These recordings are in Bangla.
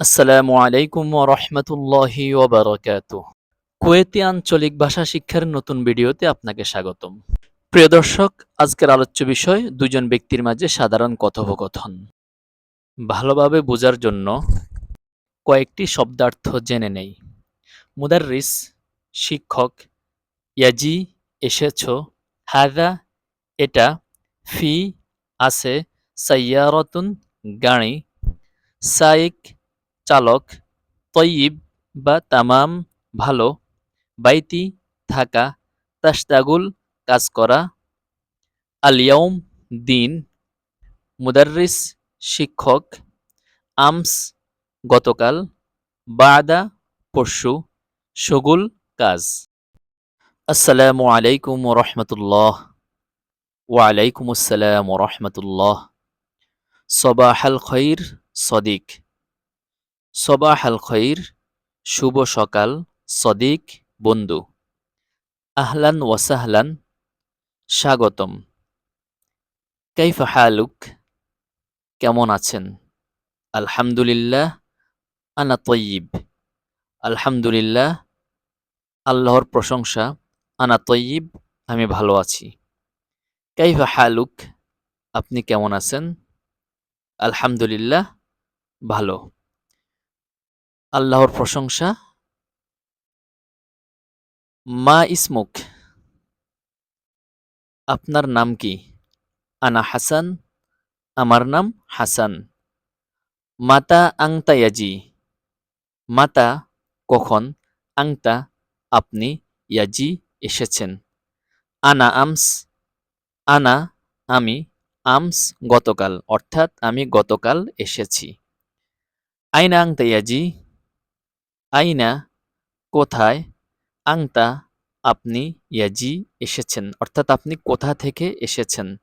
আসসালামু আলাইকুম রহমতুল্লাহি ওবরাকাত কুয়েতি আঞ্চলিক ভাষা শিক্ষার নতুন ভিডিওতে আপনাকে স্বাগতম। প্রিয় দর্শক, আজকের আলোচ্য বিষয়, দুজন ব্যক্তির মাঝে সাধারণ কথোপকথন। ভালোভাবে বোঝার জন্য কয়েকটি শব্দার্থ জেনে নেই। মুদাররিস, শিক্ষক, ইয়াজি, এসেছ হাদা এটা, ফি, আছে, সাইয়ারতুন, গাড়ি, সাইক চালক, তয়িব বা তামাম ভালো বাইতি থাকা তাস্তাগুল কাজ করা। আলিয়ম দিন মুদাররিস শিক্ষক, আমস গতকাল, বাদা পরশু, সগুল কাজ। আসসালামু আলাইকুম রহমতুল্লাহ। ওয়ালাইকুম আসসালাম রহমতুল্লাহ। সবাহাল খৈর সদিক। সবাহ আল খৈর, শুভ সকাল, সদিক, বন্ধু। আহলান ওয়াসাহলান স্বাগতম। কাইফা হালুক, কেমন আছেন? আলহামদুলিল্লাহ, আনা তয়িব। আলহামদুলিল্লাহ, আল্লাহর প্রশংসা, আনা তয়িব, আমি ভালো আছি। কাইফা হালুক, আপনি কেমন আছেন? আলহামদুলিল্লাহ, ভালো। আল্লাহর প্রশংসা। মা ইসমুক, আপনার নাম কি? আনা হাসান, আমার নাম হাসান। মাতা আংতা ইয়াজি, মাতা কখন আংতা আপনি ইয়াজি এসেছেন? আনা আমস, আনা আমি আমস গতকাল, অর্থাৎ আমি গতকাল এসেছি। আইনা আংতা ইয়াজি আইনা, কোথায়? আংতা, আপনি, ইয়াজি এসেছেন। অর্থাৎ আপনি কোথা থেকে এসেছেন?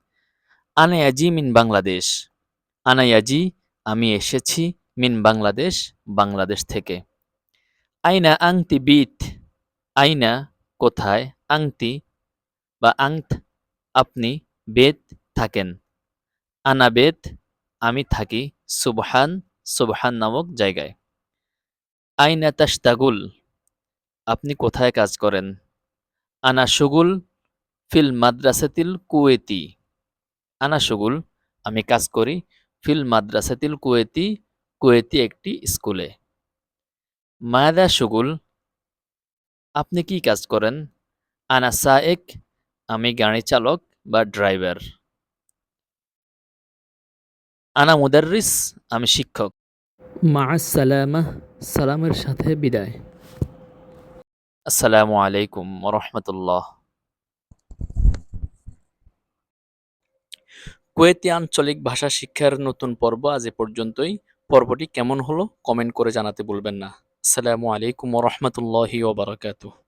আনা ইয়াজি মিন বাংলাদেশ। আনা ইয়াজি, আমি এসেছি মিন বাংলাদেশ বাংলাদেশ থেকে। আইনা আংতি বিট আইনা, কোথায়? আংতি বা আংত, আপনি, বেদ থাকেন। আনা বেদ, আমি থাকি সুবহান সুবহান নামক জায়গায়। আইনা তাস্তাগুল আপনি কোথায় কাজ করেন? আনা সুগুল ফিল মাদ্রাসাতিল কুয়েতি। আনা সুগুল আমি কাজ করি ফিল মাদ্রাসাতিল কুয়েতি কুয়েতি একটি স্কুলে। মায়াদা সুগুল আপনি কি কাজ করেন? আনা সায়েক আমি গাড়ি চালক বা ড্রাইভার। আনা মুদাররিস, আমি শিক্ষক। মাআসালামা সালামের সাথে বিদায়। আসসালামু আলাইকুম রহমতুল্লাহ। কুয়েতি আঞ্চলিক ভাষা শিক্ষার নতুন পর্ব আজ এ পর্যন্তই। পর্বটি কেমন হলো কমেন্ট করে জানাতে বলবেন না। আসসালামু আলাইকুম রহমতুল্লাহি ওবরাকাতুহ